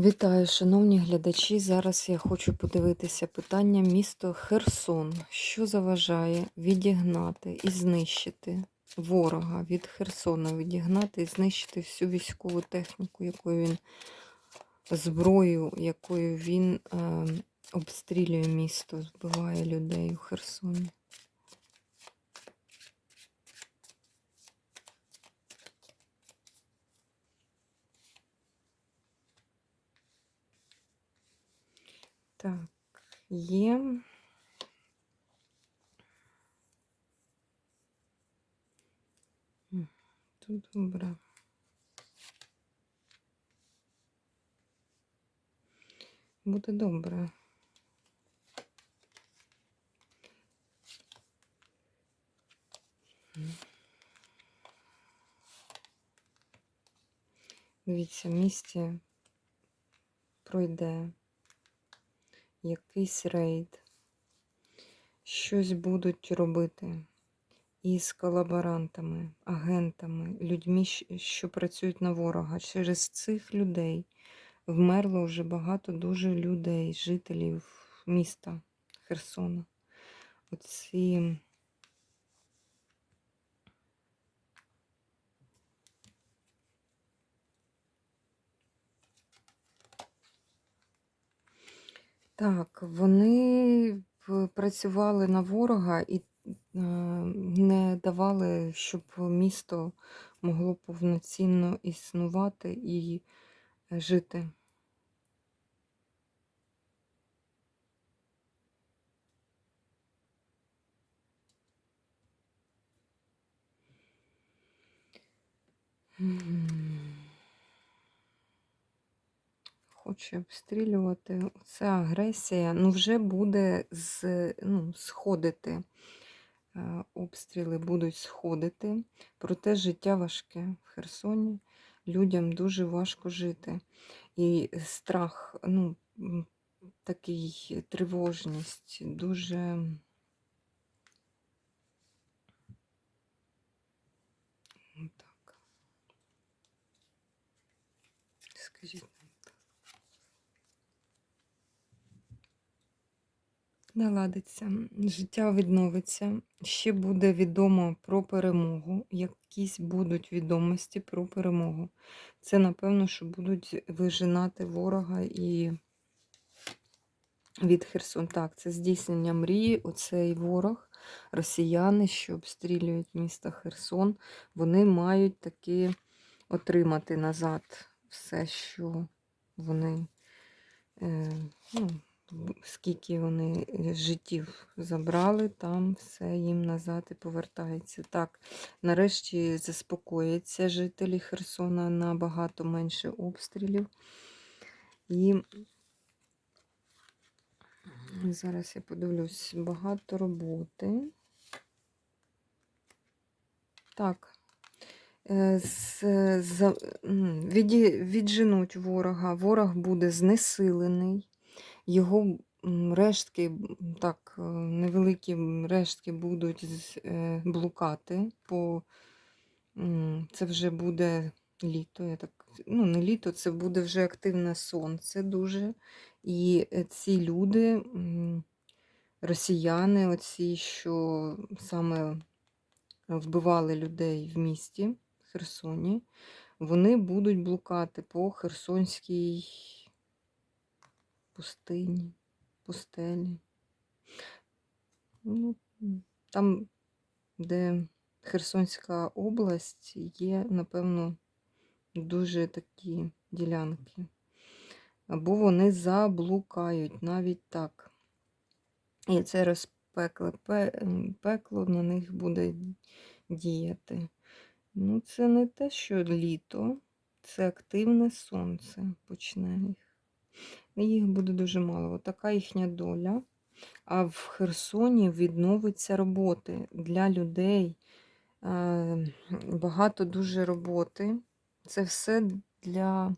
Вітаю, шановні глядачі. Зараз я хочу подивитися питання місто Херсон. Що заважає відігнати і знищити ворога від Херсона, відігнати і знищити всю військову техніку, якою він зброю, якою він е, обстрілює місто, збиває людей у Херсоні. Так, є. М, Тут добре. Буде добре. М. Дивіться, в місті пройде якийсь рейд, щось будуть робити із колаборантами, агентами, людьми, що працюють на ворога. Через цих людей вмерло вже багато дуже людей, жителів міста Херсона. Оці Так, вони працювали на ворога і не давали, щоб місто могло повноцінно існувати і жити. М. Хоче обстрілювати. Це агресія. Ну, вже буде з, ну, сходити. Е, Обстріли будуть сходити. Проте життя важке в Херсоні. Людям дуже важко жити. І страх, ну, такий тривожність, дуже. ну, Так. Скажіть. Наладиться, життя відновиться. Ще буде відомо про перемогу. Якісь будуть відомості про перемогу. Це, напевно, що будуть вижинати ворога і від Херсон. Так, це здійснення мрії. Оцей ворог, росіяни, що обстрілюють місто Херсон, вони мають таки отримати назад все, що вони. Е, ну, скільки вони життів забрали, там все їм назад і повертається. Так, нарешті заспокояться жителі Херсона набагато менше обстрілів. І зараз я подивлюсь, багато роботи. Так. Е, з, за, м, відженуть ворога, ворог буде знесилений, його рештки, так, е, невеликі рештки будуть е, блукати. По, це вже буде літо, я так, ну не літо, це буде вже активне сонце дуже. І е, ці люди, росіяни, оці, що саме вбивали людей в місті Херсоні, вони будуть блукати по Херсонській пустині, пустелі. Ну, там, де Херсонська область, є, напевно, дуже такі ділянки. Або вони заблукають навіть так. І це розпекле пекло на них буде діяти. Ну, це не те, що літо, це активне сонце почне їх. Їх буде дуже мало. От така їхня доля. А в Херсоні відновиться роботи для людей. Е, Багато дуже роботи. Це все для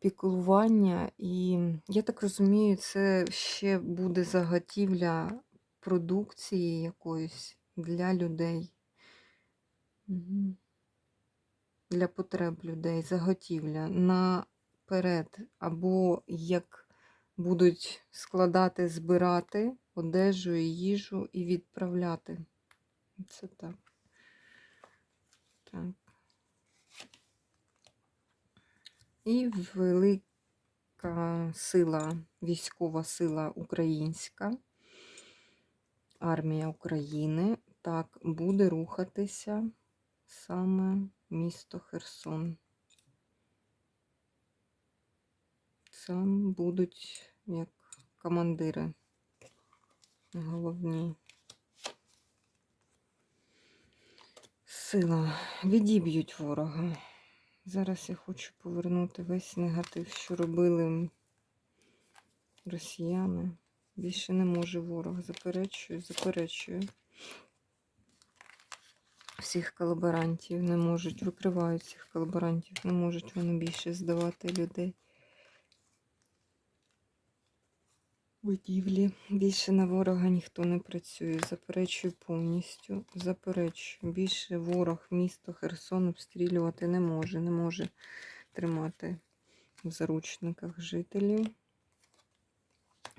піклування. І я так розумію, це ще буде заготівля продукції якоїсь для людей. Для потреб людей, заготівля на вперед, або як будуть складати, збирати одежу і їжу і відправляти. Це так. Так. І велика сила, військова сила українська, армія України, так, буде рухатися саме місто Херсон. Там будуть як командири головні. Сила. Відіб'ють ворога. Зараз я хочу повернути весь негатив, що робили росіяни. Більше не може ворог. Заперечую, заперечую. Всіх колаборантів не можуть, викривають всіх колаборантів, не можуть вони більше здавати людей. Будівлі. Більше на ворога ніхто не працює. Заперечую повністю. Заперечую. Більше ворог місто Херсон обстрілювати не може. Не може тримати в заручниках жителів.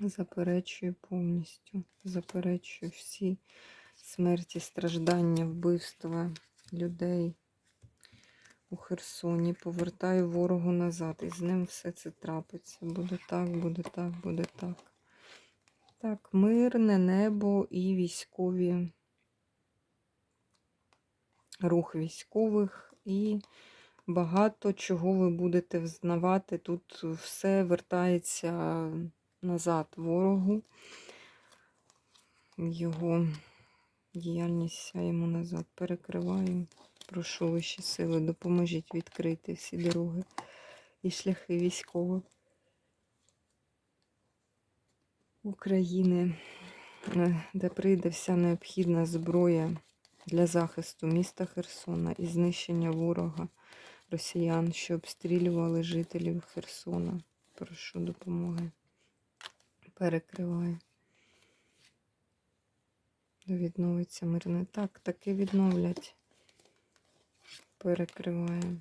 Заперечую повністю. Заперечую всі смерті, страждання, вбивства людей у Херсоні. Повертаю ворогу назад. І з ним все це трапиться. Буде так, буде так, буде так. Так, мирне небо і військові, рух військових і багато чого ви будете взнавати. Тут все вертається назад ворогу. Його діяльність я йому назад перекриваю. Прошу вищі сили, допоможіть відкрити всі дороги і шляхи військових. України, е, де прийде вся необхідна зброя для захисту міста Херсона і знищення ворога росіян, що обстрілювали жителів Херсона. Прошу допомоги. Перекриваю. Відновиться мирне. Так, таки відновлять. Перекриваю.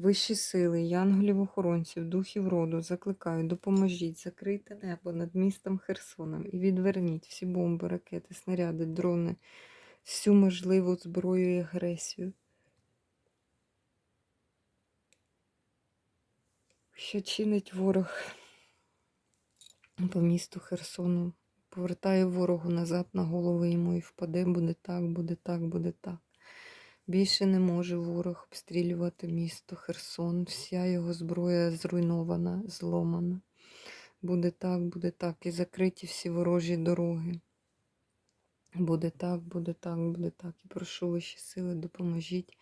Вищі сили, янголів-охоронців, духів роду, закликаю, допоможіть, закрийте небо над містом Херсоном і відверніть всі бомби, ракети, снаряди, дрони, всю можливу зброю і агресію. Що чинить ворог по місту Херсону? Повертаю ворогу назад на голову йому і впаде, буде так, буде так, буде так. Більше не може ворог обстрілювати місто Херсон. Вся його зброя зруйнована, зломана. Буде так, буде так. І закриті всі ворожі дороги. Буде так, буде так, буде так. І прошу ваші сили, допоможіть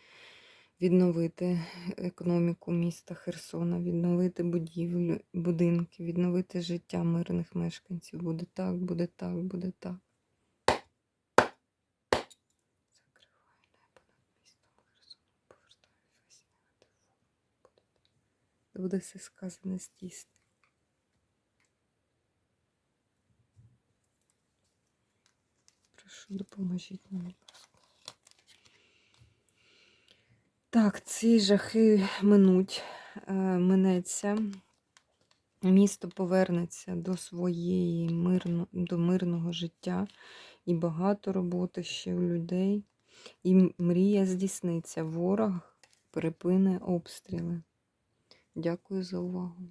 відновити економіку міста Херсона, відновити будівлю, будинки, відновити життя мирних мешканців. Буде так, буде так, буде так. Буде все сказане здійснено. Прошу, допоможіть мені. Так, ці жахи минуть, е, минеться. Місто повернеться до своєї мирно, до мирного життя і багато роботи ще у людей. І мрія здійсниться. Ворог припине обстріли. Дякую за увагу.